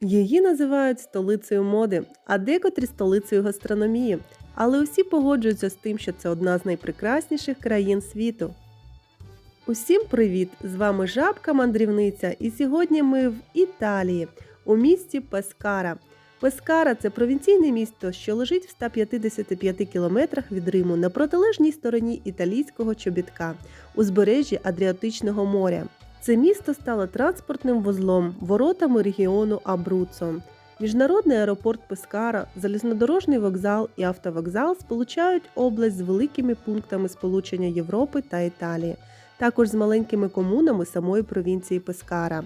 Її називають столицею моди, а декотрі столицею гастрономії. Але усі погоджуються з тим, що це одна з найпрекрасніших країн світу. Усім привіт! З вами Жабка Мандрівниця, і сьогодні ми в Італії, у місті Пескара. Пескара це провінційне місто, що лежить в 155 кілометрах від Риму на протилежній стороні італійського чобітка, узбережжі Адріатичного моря. Це місто стало транспортним вузлом, воротами регіону Абруцо. Міжнародний аеропорт Пескара, залізнодорожний вокзал і автовокзал сполучають область з великими пунктами сполучення Європи та Італії, також з маленькими комунами самої провінції Пескара.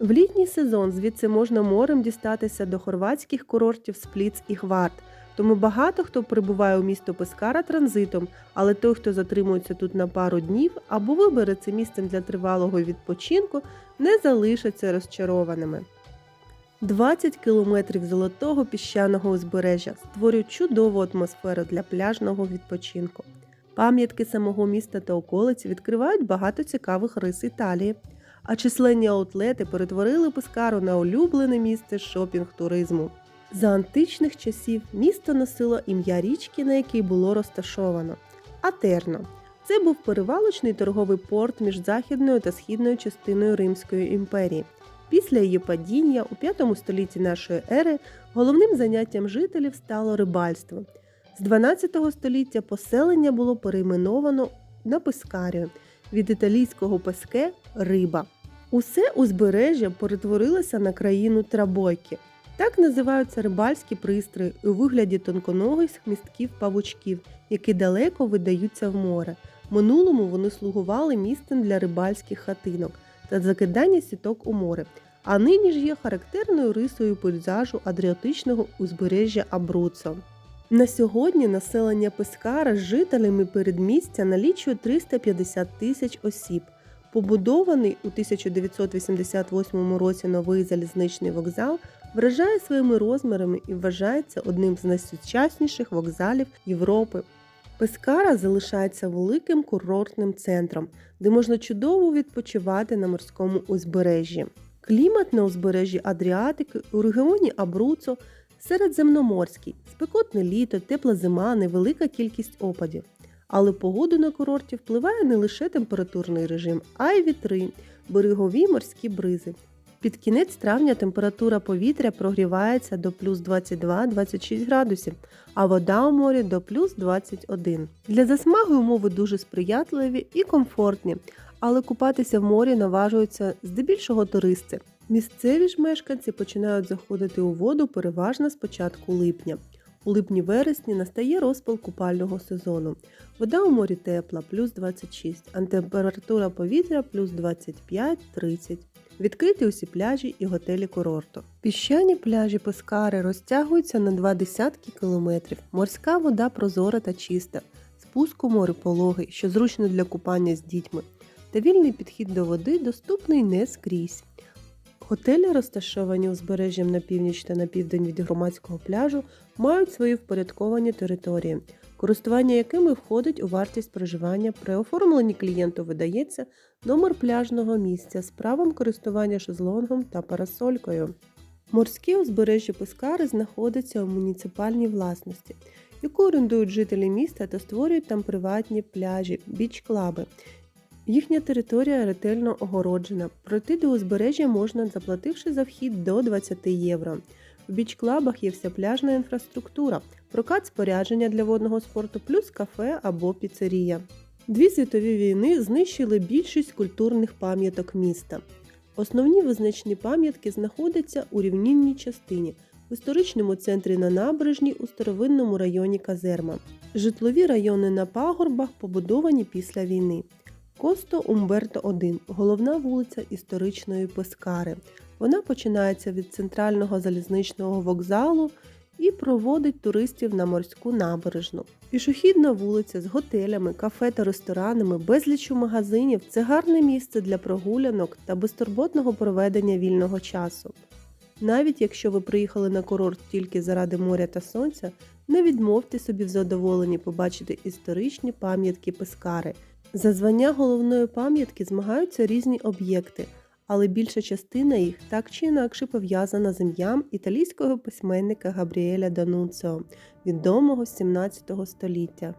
В літній сезон звідси можна морем дістатися до хорватських курортів Спліц і Хварт. Тому багато хто прибуває у місто Пескара транзитом, але той, хто затримується тут на пару днів або вибере це місцем для тривалого відпочинку, не залишаться розчарованими. 20 кілометрів золотого піщаного узбережжя створюють чудову атмосферу для пляжного відпочинку. Пам'ятки самого міста та околиць відкривають багато цікавих рис Італії, а численні аутлети перетворили Пескару на улюблене місце шопінг-туризму. За античних часів місто носило ім'я річки, на якій було розташовано Атерно. Це був перевалочний торговий порт між західною та східною частиною Римської імперії. Після її падіння у 5 столітті нашої ери головним заняттям жителів стало рибальство. З 12 століття поселення було перейменовано на Пескарію від італійського песке риба. Усе узбережжя перетворилося на країну трабойки. Так називаються рибальські пристрої у вигляді тонконогих хмістків павучків, які далеко видаються в море. Минулому вони слугували місцем для рибальських хатинок та закидання сіток у море, а нині ж є характерною рисою пейзажу адріатичного узбережжя Абруцо. На сьогодні населення Пескара з жителями передмістя налічує 350 тисяч осіб. Побудований у 1988 році новий залізничний вокзал вражає своїми розмірами і вважається одним з найсучасніших вокзалів Європи. Пескара залишається великим курортним центром, де можна чудово відпочивати на морському узбережжі. Клімат на узбережжі Адріатики у регіоні Абруцо середземноморський, спекотне літо, тепла зима, невелика кількість опадів. Але погоду на курорті впливає не лише температурний режим, а й вітри, берегові морські бризи. Під кінець травня температура повітря прогрівається до плюс 22-26 градусів, а вода у морі до плюс 21. Для засмаги умови дуже сприятливі і комфортні, але купатися в морі наважуються здебільшого туристи. Місцеві ж мешканці починають заходити у воду переважно з початку липня. У липні-вересні настає розпал купального сезону. Вода у морі тепла плюс 26, а температура повітря плюс 25-30. Відкриті усі пляжі і готелі курорту. Піщані пляжі Пескари розтягуються на два десятки кілометрів. Морська вода прозора та чиста, спуск у море пологий, що зручно для купання з дітьми. Та вільний підхід до води доступний не скрізь. Готелі, розташовані узбережжям на північ та на південь від громадського пляжу, мають свої впорядковані території, користування якими входить у вартість проживання. При оформленні клієнту видається номер пляжного місця з правом користування шезлонгом та парасолькою. Морське узбережжя Пескари знаходиться у муніципальній власності, яку орендують жителі міста та створюють там приватні пляжі, біч-клаби. Їхня територія ретельно огороджена. Пройти до узбережжя можна, заплативши за вхід до 20 євро. В біч-клабах є вся пляжна інфраструктура, прокат спорядження для водного спорту, плюс кафе або піцерія. Дві світові війни знищили більшість культурних пам'яток міста. Основні визначні пам'ятки знаходяться у рівнінній частині, в історичному центрі на набережній у старовинному районі Казерма. Житлові райони на пагорбах побудовані після війни. Косто Умберто 1 головна вулиця історичної Пескари. Вона починається від центрального залізничного вокзалу і проводить туристів на морську набережну. Пішохідна вулиця з готелями, кафе та ресторанами, безлічу магазинів це гарне місце для прогулянок та безтурботного проведення вільного часу. Навіть якщо ви приїхали на курорт тільки заради моря та сонця, не відмовте собі в задоволенні побачити історичні пам'ятки Пескари. За звання головної пам'ятки змагаються різні об'єкти, але більша частина їх так чи інакше пов'язана з ім'ям італійського письменника Габріеля Дануціо, відомого з 17 століття.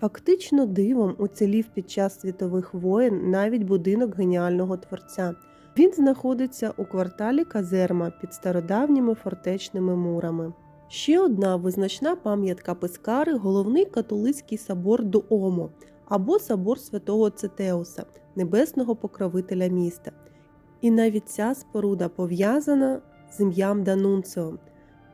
Фактично дивом уцілів під час світових воєн навіть будинок геніального творця. Він знаходиться у кварталі Казерма під стародавніми фортечними мурами. Ще одна визначна пам'ятка Пескари головний католицький собор Дуомо або собор святого Цитеуса, небесного покровителя міста. І навіть ця споруда пов'язана з ім'ям Данунціо.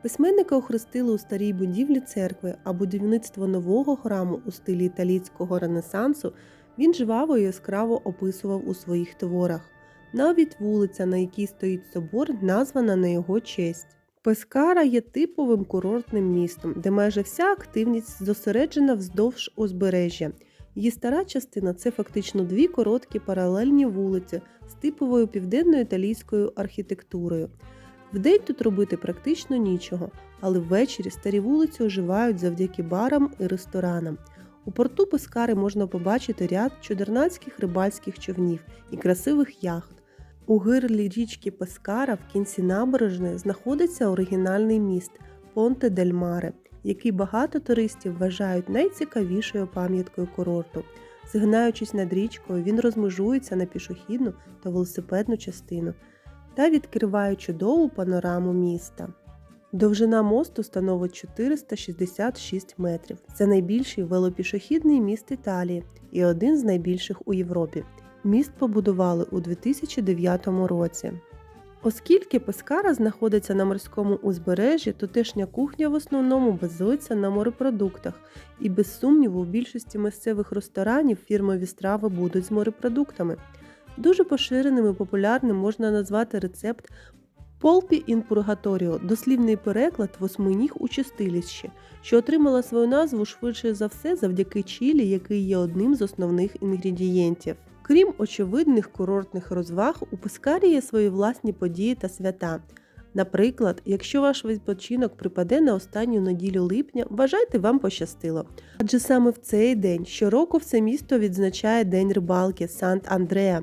Письменника охрестили у старій будівлі церкви, а будівництво нового храму у стилі італійського ренесансу він жваво і яскраво описував у своїх творах. Навіть вулиця, на якій стоїть собор, названа на його честь. Пескара є типовим курортним містом, де майже вся активність зосереджена вздовж узбережжя. Її стара частина це фактично дві короткі паралельні вулиці з типовою південно-італійською архітектурою. Вдень тут робити практично нічого, але ввечері старі вулиці оживають завдяки барам і ресторанам. У порту Пескари можна побачити ряд чудернацьких рибальських човнів і красивих яхт. У гирлі річки Пескара в кінці набережної знаходиться оригінальний міст Понте дель Маре, який багато туристів вважають найцікавішою пам'яткою курорту. Згинаючись над річкою, він розмежується на пішохідну та велосипедну частину та відкриває чудову панораму міста. Довжина мосту становить 466 метрів. Це найбільший велопішохідний міст Італії і один з найбільших у Європі. Міст побудували у 2009 році. Оскільки Пескара знаходиться на морському узбережжі, тутешня кухня в основному базується на морепродуктах, і без сумніву, в більшості місцевих ресторанів фірмові страви будуть з морепродуктами. Дуже поширеним і популярним можна назвати рецепт Полпі ін Пургаторіо, дослівний переклад восьминіг у чистилищі, що отримала свою назву швидше за все завдяки чілі, який є одним з основних інгредієнтів. Крім очевидних курортних розваг, у Пескарі є свої власні події та свята. Наприклад, якщо ваш відпочинок припаде на останню неділю липня, вважайте вам пощастило. Адже саме в цей день щороку все місто відзначає День рибалки Сант-Андреа.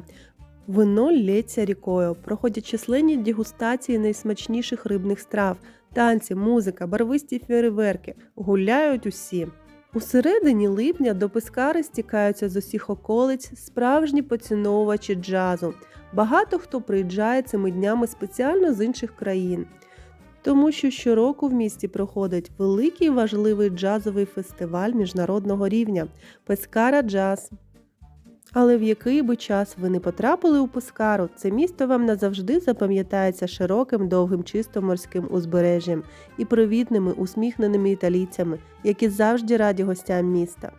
Вино лється рікою, проходять численні дегустації найсмачніших рибних страв, танці, музика, барвисті фейерверки. Гуляють усі. У середині липня до Пескари стікаються з усіх околиць справжні поціновувачі джазу. Багато хто приїжджає цими днями спеціально з інших країн, тому що щороку в місті проходить великий важливий джазовий фестиваль міжнародного рівня Пескара Джаз. Але в який би час ви не потрапили у Пускару, це місто вам назавжди запам'ятається широким, довгим, чисто морським узбережжям і привітними, усміхненими італійцями, які завжди раді гостям міста.